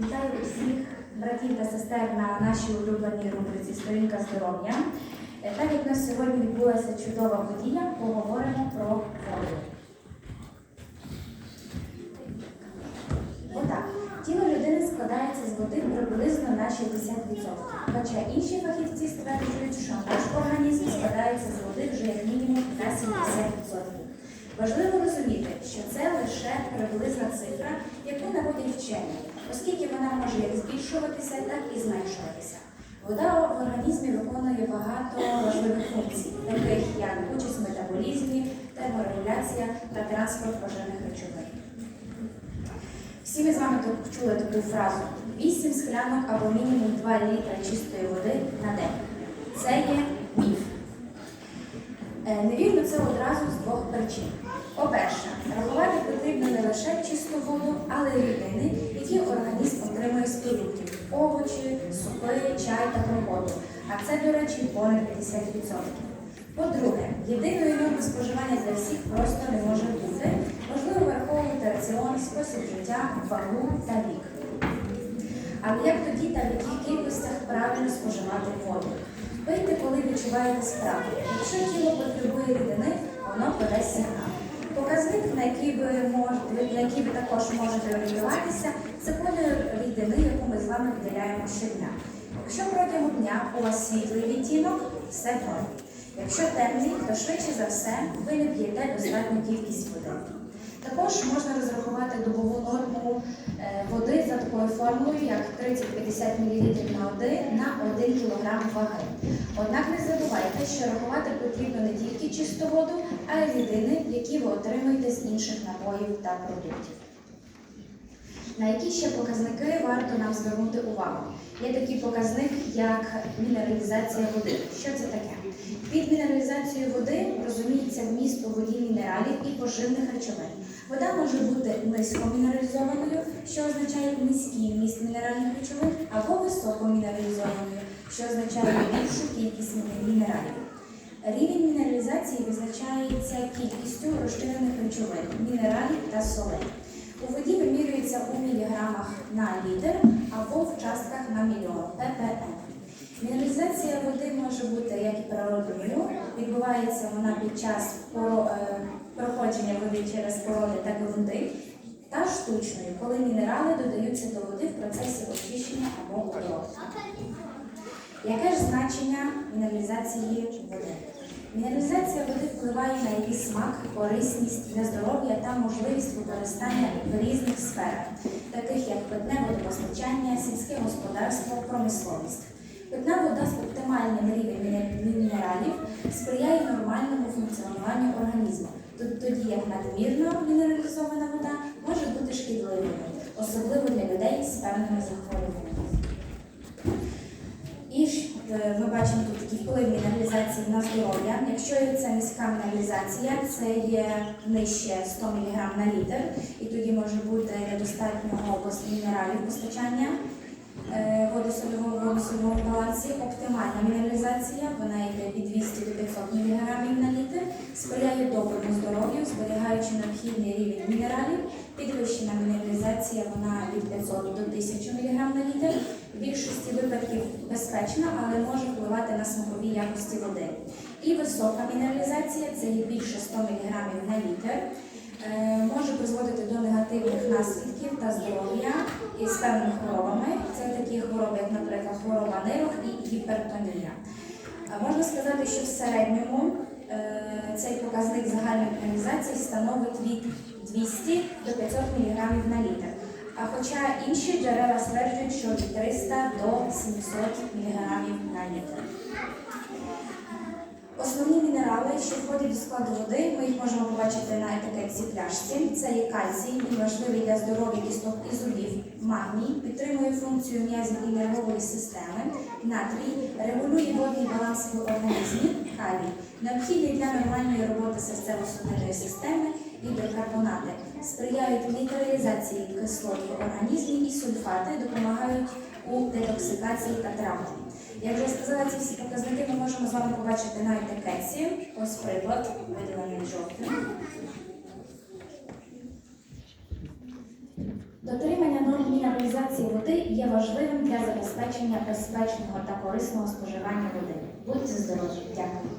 Вітаю усіх братів та сестер на нашій улюбленій рубриці Сторінка здоров'я. Е, Так як у нас сьогодні відбулася чудова подія, поговоримо про воду. Отак, тіло людини складається з води приблизно на 60%. Хоча інші фахівці стверджують, що наш організм складається з води вже як мінімум на 70%. Важливо розуміти, що це лише приблизна цифра, яку наводять вчені, оскільки вона може як збільшуватися, так і зменшуватися. Вода в організмі виконує багато важливих функцій, таких як участь в метаболізмі, терморегуляція та транспорт пожежних речовин. Всі ми з вами чули таку фразу: 8 склянок або мінімум 2 літра чистої води на день. Це є міф. Е, Невірно це одразу з двох причин. По-перше, рахувати потрібно не лише чисту воду, але й рідини, які організм отримує з продуктів овочі, супи, чай та компоту. А це, до речі, понад 50%. По-друге, єдиної норми споживання для всіх просто не може бути. Важливо враховувати раціон, спосіб життя, вагу та вік. Але як тоді та в яких кількостях правильно споживати воду? Пийте, коли відчуваєте справу. Якщо тіло потребує рідини, воно подасть сигнал. На який ви можете, на який ви також можете орієнтуватися, це колір рідини, яку ми з вами виділяємо щодня. Якщо протягом дня у вас світлий відтінок, все норм. Якщо темний, то швидше за все ви не п'єте достатню кількість води. Також можна розрахувати добову норму е, води за такою формулою, як 30-50 мл на 1 на 1 кг ваги. Однак не забувайте, що рахувати потрібно не тільки чисту воду, а й рідини, які ви отримуєте з інших напоїв та продуктів. На які ще показники варто нам звернути увагу? Є такий показник, як мінералізація води. Що це таке? Під мінералізацією води розуміється вміст у воді мінералів і поживних речовин. Вода може бути низькомінералізованою, що означає низький вміст мінеральних речовин, або високомінералізованою, що означає більшу кількість мінералів. Рівень мінералізації визначається кількістю розчинених речовин, мінералів та солей. У воді вимірюється у міліграмах на літр або в частках на мільйон ppm. Мінералізація води може бути як і природною, відбувається вона під час е, проходження води через породи та ґрунти, та штучною, коли мінерали додаються до води в процесі очищення або обробки. Яке ж значення мінералізації води? Мінералізація води впливає на її смак, корисність для здоров'я та можливість використання в різних сферах, таких як питне водопостачання, сільське господарство, промисловість. Питна вода з оптимальним рівнем мінералів сприяє нормальному функціонуванню організму, тоді як надмірно мінералізована вода може бути шкідливою, особливо для людей з певними захворюваннями. І ж е, ми бачимо тут такий вплив мінералізації на здоров'я. Якщо це низька мінералізація, це є нижче 100 мг на літр, і тоді може бути недостатнього мінералів постачання е, водосольового балансі. Оптимальна мінералізація, вона йде від 200 до 500 мг на літр, сприяє доброму здоров'ю, зберігаючи необхідний рівень мінералів. Підвищена мінералізація вона від 500 до 1000 мг на літр. В більшості випадків безпечна, але може впливати на смакові якості води. І висока мінералізація це є більше 100 мг на літр. Е, Може призводити до негативних наслідків та здоров'я із певними хворобами. Це такі хвороби, як, наприклад, хвороба нирок і гіпертонія. Можна сказати, що в середньому е, цей показник загальної мінералізації становить від 200 до 500 мг на літр. А хоча інші джерела стверджують, що від 300 до 700 мг на літр. Основні мінерали, що входять до складу води, ми їх можемо побачити на етикетці пляшці. Це є кальцій, він важливий для здоров'я кісток і зубів. Магній підтримує функцію м'язів і нервової системи. Натрій регулює водний баланс в організмі. Калій необхідний для нормальної роботи серцево-судинної системи. Гідрокарбонати сприяють нейтралізації кислот в організмі і сульфати допомагають у детоксикації та травмі. Як вже сказала, ці всі показники ми можемо з вами побачити на етикетці. Ось приклад, виділений жовтим. Дотримання норм мінералізації води є важливим для забезпечення безпечного та корисного споживання води. Будьте здорові! Дякую.